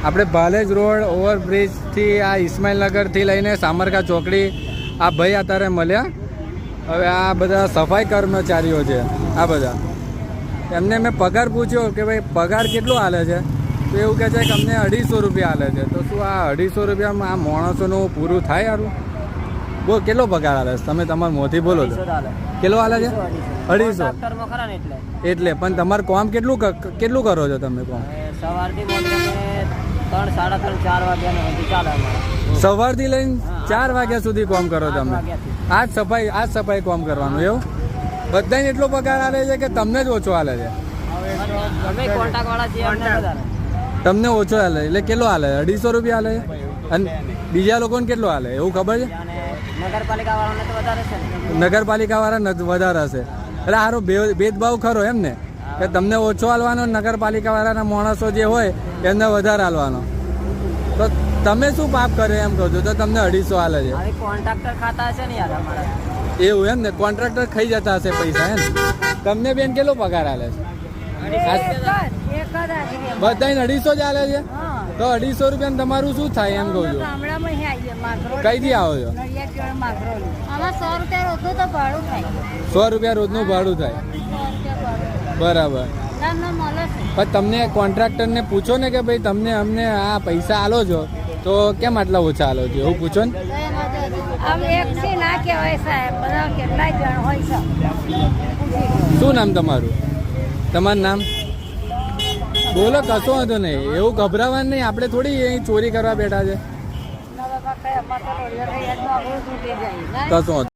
આપણે ભાલેજ રોડ ઓવરબ્રિજથી આ ઇસ્માઇલનગરથી લઈને સામરકા ચોકડી આ ભાઈ અત્યારે મળ્યા. હવે આ બધા સફાઈ કર્મચારીઓ છે આ બધા. એમને મેં પગાર પૂછ્યો કે ભાઈ પગાર કેટલો હાલે છે? તો એવું કહે છે કે અમને અઢીસો રૂપિયા હાલે છે. તો શું આ અઢીસો રૂપિયામાં આ માણસોનું પૂરું થાય યારું? બોલ કેટલો પગાર હાલે છે? તમે તમારા મોંથી બોલો છો. કેટલો હાલે છે? અઢીસો એટલે. પણ તમારું કામ કેટલું કેટલું કરો છો તમે કામ? સવારથી ત્રણ સાડા ત્રણ ચાર વાગ્યા ચાલે અમારે. સવારથી લઈને ચાર વાગ્યા સુધી કોમ કરો તમે. આજ સફાઈ આજ સફાઈ કોમ કરવાનું એવું? બધાને એટલો પગાર આવે છે કે તમને જ ઓછો હાલે છે? તમને ઓછો હાલે એટલે કેટલો હાલે અઢીસો રૂપિયા હાલે અને બીજા લોકોને કેટલો હાલે એવું ખબર છે? નગરપાલિકા વાળા વધારે હશે. એટલે સારો ભેદભાવ ખરો એમ ને? કે તમને ઓછો હાલવાનો નગરપાલિકા વાળાના માણસો જે હોય એમને વધારે હાલવાનો. તો તમે શું પાપ કરે એમ કહો છો? તો તમને અઢીસો હાલે છે. કોન્ટ્રાક્ટર ખાતા હશે ને યાર અમારા. એવું એમ ને? કોન્ટ્રાક્ટર ખાઈ જતા હશે પૈસા એમ? તમને બેન કેટલો પગાર હાલે છે? બધાને અઢીસો જ હાલે છે? તો અઢીસો રૂપિયા તમારું શું થાય એમ કહું છું? કઈ કઈથી આવો છો? સો રૂપિયા રોજનું તો ભાડું થાય. બરાબર. પણ તમને કોન્ટ્રાક્ટરને પૂછો ને કે ભાઈ તમને અમને આ પૈસા આલો છો તો કેમ આટલા ઓછા આલો છો? એવું પૂછો ને? શું નામ તમારું? તમારું નામ? બોલો કશો વાંધો નહીં. એવું ગભરાવાનું નહીં. આપણે થોડી અહીં ચોરી કરવા બેઠા છે. કશો